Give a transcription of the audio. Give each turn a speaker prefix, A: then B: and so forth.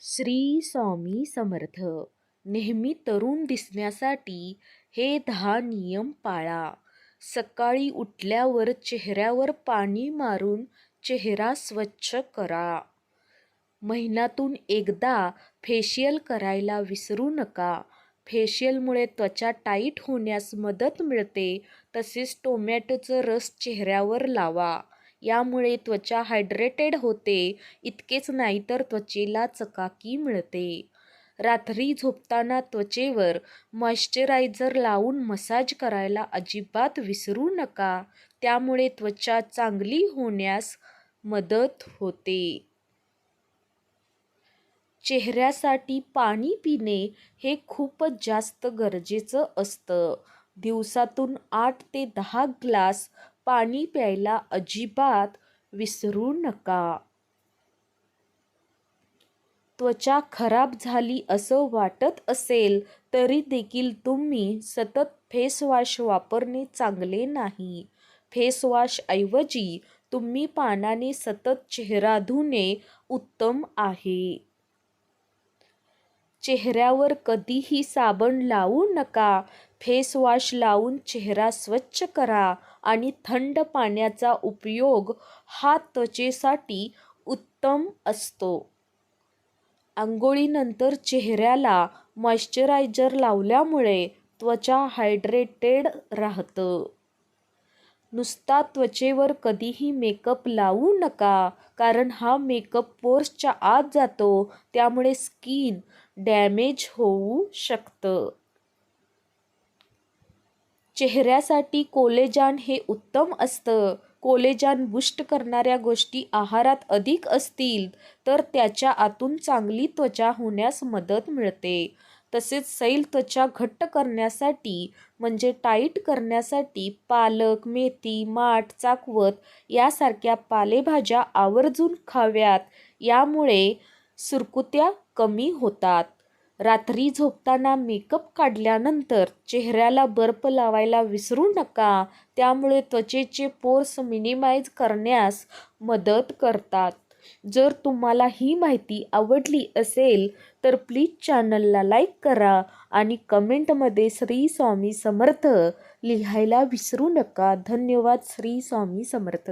A: श्री स्वामी समर्थ. नेहमी तरुण दिसण्यासाठी हे दहा नियम पाळा. सकाळी उठल्यावर चेहऱ्यावर पाणी मारून चेहरा स्वच्छ करा. महिन्यातून एकदा फेशियल करायला विसरू नका. फेशियलमुळे त्वचा टाईट होण्यास मदत मिळते. तसेच टोमॅटोचं रस चेहऱ्यावर लावा. यामुळे त्वचा हायड्रेटेड होते. इतकेच नाही तर त्वचेला चकाकी मिळते. रात्री झोपताना त्वचेवर मॉइश्चरायझर लावून मसाज करायला अजिबात विसरू नका. त्यामुळे त्वचा चांगली होण्यास मदत होते. चेहऱ्यासाठी पाणी पिणे हे खूपच जास्त गरजेचं असतं. दिवसातून आठ ते दहा ग्लास पाणी प्यायला अजिबात विसरू नका. त्वचा खराब झाली असं वाटत असेल तरी देखील तुम्ही सतत फेसवॉश वापरणे चांगले नाही. फेसवॉशऐवजी तुम्ही पाण्याने सतत चेहरा धुणे उत्तम आहे. चेहऱ्यावर कधीही साबण लावू नका. फेसवॉश लावून चेहरा स्वच्छ करा. आणि थंड पाण्याचा उपयोग हा त्वचेसाठी उत्तम असतो. आंघोळीनंतर चेहऱ्याला मॉइश्चरायझर लावल्यामुळे त्वचा हायड्रेटेड राहतं. नुसता त्वचेवर कधीही मेकअप लावू नका कारण हा मेकअप पोर्सच्या आत जातो त्यामुळे स्किन डॅमेज होऊ शकतं. चेहऱ्यासाठी कोलेजान हे उत्तम असतं. कोलेजान बुस्ट करणाऱ्या गोष्टी आहारात अधिक असतील तर त्याच्या आतून चांगली त्वचा होण्यास मदत मिळते. तसेच सैल त्वचा घट्ट करण्यासाठी म्हणजे टाईट करण्यासाठी पालक मेथी माठ चाकवत यासारख्या पालेभाज्या आवर्जून खाव्यात. यामुळे सुरकुत्या कमी होतात. रात्री झोपताना मेकअप काढल्यानंतर चेहऱ्याला बर्फ लावायला विसरू नका. त्यामुळे त्वचेचे पोर्स मिनिमाइज करण्यास मदत करतात. जर तुम्हाला ही माहिती आवडली असेल तर प्लीज चॅनलला लाईक करा आणि कमेंटमध्ये श्री स्वामी समर्थ लिहायला विसरू नका. धन्यवाद श्री स्वामी समर्थ.